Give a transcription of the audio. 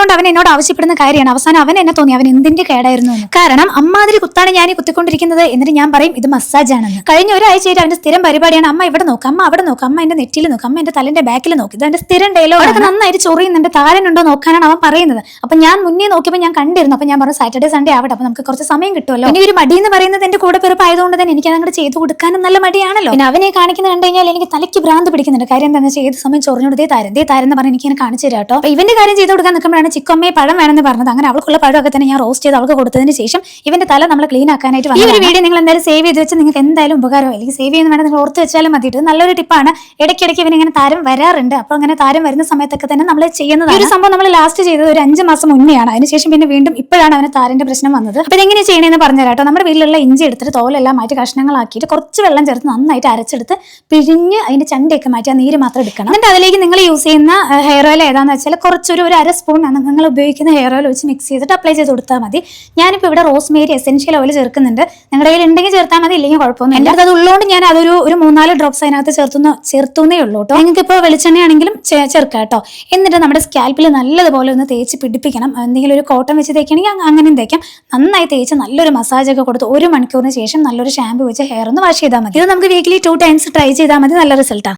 നാളുകൊണ്ട് അവൻ എന്നോട് ആവശ്യപ്പെടുന്ന കാര്യമാണ്. അവസാനം അവൻ എന്നെ തോന്നി. അവൻ എന്തിന്റെ കേടായിരുന്നു എന്ന്. കാരണം അമ്മാതിരി കുത്താണ് ഞാൻ ഈ കുത്തിക്കൊണ്ടിരിക്കുന്നത്. എന്നിട്ട് ഞാൻ പറയും ഇത് മസാജ് ആണെന്ന്. കഴിഞ്ഞ ഒരാഴ്ചയായിട്ട് അവന്റെ സ്ഥിരം പരിപാടിയാണ്. അമ്മ ഇവിടെ നോക്ക്. അമ്മ അവിടെ നോക്ക്. അമ്മ എന്റെ നെറ്റിയിൽ നോക്ക്. അമ്മ എന്റെ തലന്റെ ബാക്കിൽ നോക്ക്. ഇത് എന്റെ സ്ഥിരം ഡയലോഗ് അവിടെ നന്നായിട്ട് ചൊറിയുന്നുണ്ട്. താരനുണ്ടോ നോക്കാനാണ് അവൻ പറയുന്നത്. അപ്പൊ ഞാൻ മുന്നേ നോക്കിയപ്പോൾ ഞാൻ കണ്ടിരുന്നു. അപ്പൊ ഞാൻ പറഞ്ഞു സാറ്റർഡേ സൺഡേ ആവട്ടെ. അപ്പൊ നമുക്ക് കുറച്ച് സമയം കിട്ടുമല്ലോ. ഇനി ഒരു മടി എന്ന് പറയുന്നത് എന്റെ കൂടെ പിറപ്പായതുകൊണ്ട് തന്നെ എനിക്ക് അതങ്ങോട്ട് ചെയ്തു കൊടുക്കാനും നല്ല മടിയാണല്ലോ. പിന്നെ അവനെ കാണിക്കുന്ന കണ്ടു കഴിഞ്ഞാൽ എനിക്ക് തലയ്ക്ക് ഭ്രാന്ത് പിടിക്കുന്നുണ്ട്. കാര്യം എന്താണെന്ന് വെച്ചാൽ ഏത് സമയം ചൊറിഞ്ഞോട് ദേ താരം ദേ താരം എന്ന് പറഞ്ഞ് എനിക്ക് ഇങ്ങനെ കാണിച്ചു തരാം കേട്ടോ. ഇവന്റെ കാര്യം ചെയ്തു കൊടുക്കാൻ നിൽക്കുമ്പോഴാണ് ചിക്കമ്മയെ പഴം വേണമെന്ന് പറഞ്ഞത്. അങ്ങനെ അവൾക്കുള്ള പഴമൊക്കെ തന്നെ ഞാൻ റോസ്റ്റ് ചെയ്ത് അവൾക്ക് കൊടുത്തതിന് ശേഷം ഇവന്റെ തല നമ്മൾ ക്ലീൻ ആക്കാനായിട്ട്. ഈ ഒരു വീഡിയോ നിങ്ങൾ എന്തായാലും സേവ് ചെയ്ത് വെച്ച് നിങ്ങൾക്ക് എന്തായാലും ഉപകാരം അല്ലെങ്കിൽ സേവ് ചെയ്യുന്ന വേണം നിങ്ങൾ ഓർത്ത് വെച്ചാലും മതി ഇത് നല്ലൊരു ടിപ്പാണ് ഇടയ്ക്കിടയ്ക്ക് ഇവനിങ്ങനെ ഇങ്ങനെ താരം വരാറുണ്ട്. അപ്പോൾ അങ്ങനെ താരം വരുന്ന സമയത്തൊക്കെ തന്നെ നമ്മൾ ചെയ്യുന്നത് ഒരു സംഭവം നമ്മൾ ലാസ്റ്റ് ചെയ്തത് ഒരു അഞ്ച് മാസം മുന്നെയാണ്. അതിനുശേഷം പിന്നെ വീണ്ടും ഇപ്പോഴാണ് അവന് താരന്റെ പ്രശ്നം വന്നത്. അപ്പോൾ ഇതെങ്ങനെ ചെയ്യണമെന്ന് പറഞ്ഞുതരാം കേട്ടോ. നമ്മുടെ വീട്ടിലുള്ള ഇഞ്ചി എടുത്തിട്ട് തോലെല്ലാം മാറ്റി കഷ്ണങ്ങളാക്കിയിട്ട് കുറച്ച് വെള്ളം ചേർത്ത് നന്നായിട്ട് അരച്ചെടുത്ത് പിഴിഞ്ഞ് അതിന്റെ ചണ്ടയൊക്കെ മാറ്റി ആ നീര് മാത്രം എടുക്കണം. എന്നിട്ട് അതിലേക്ക് നിങ്ങൾ യൂസ് ചെയ്യുന്ന ഹെയർ ഓയിൽ ഏതാണെന്ന് വെച്ചാൽ കുറച്ചൊരു ഒരു അര സ്പൂൺ നിങ്ങൾ ഉപയോഗിക്കുന്ന ഹെയർ ഓയിൽ വെച്ച് മിക്സ് ചെയ്തിട്ട് അപ്ലൈ ചെയ്ത് കൊടുത്താൽ മതി. ഞാനിപ്പോൾ ഇവിടെ റോസ്മേരി എസെൻഷ്യൽ ഓയിൽ ചേർക്കുന്നുണ്ട്. നിങ്ങളുടെ കയ്യിൽ ഉണ്ടെങ്കിൽ ചേർത്താൽ മതി ഇല്ലെങ്കിൽ കുഴപ്പമൊന്നും എന്റെ അത് ഉള്ളതുകൊണ്ട് ഞാൻ അതൊരു ഒരു മൂന്നാൽ ഡ്രോപ്സ് അതിനകത്ത് ചേർത്തുന്ന ചേർത്തുന്നേ ഉള്ളൂ കേട്ടോ. നിങ്ങൾക്ക് ഇപ്പോൾ വെളിച്ചെണ്ണയാണെങ്കിലും ചേർക്കാം കേട്ടോ. എന്നിട്ട് നമ്മുടെ സ്കാൽപ്പിൽ നല്ലതുപോലെ ഒന്ന് തേച്ച് പിടിപ്പിക്കണം. എന്തെങ്കിലും ഒരു കോട്ടൺ വെച്ച് തേക്കണമെങ്കിൽ അങ്ങ- അങ്ങനെയും തേക്കാം. നന്നായി തേച്ച് നല്ലൊരു മസാജ് ഒക്കെ കൊടുത്ത് ഒരു മണിക്കൂറിന് ശേഷം നല്ലൊരു ഷാമ്പു വെച്ച് ഹെയർ ഒന്ന് വാഷ് ചെയ്താൽ മതി. ഇത് നമുക്ക് വീക്കിലി ടു ടൈംസ് ട്രൈ ചെയ്താൽ മതി നല്ല റിസൾട്ടാണ്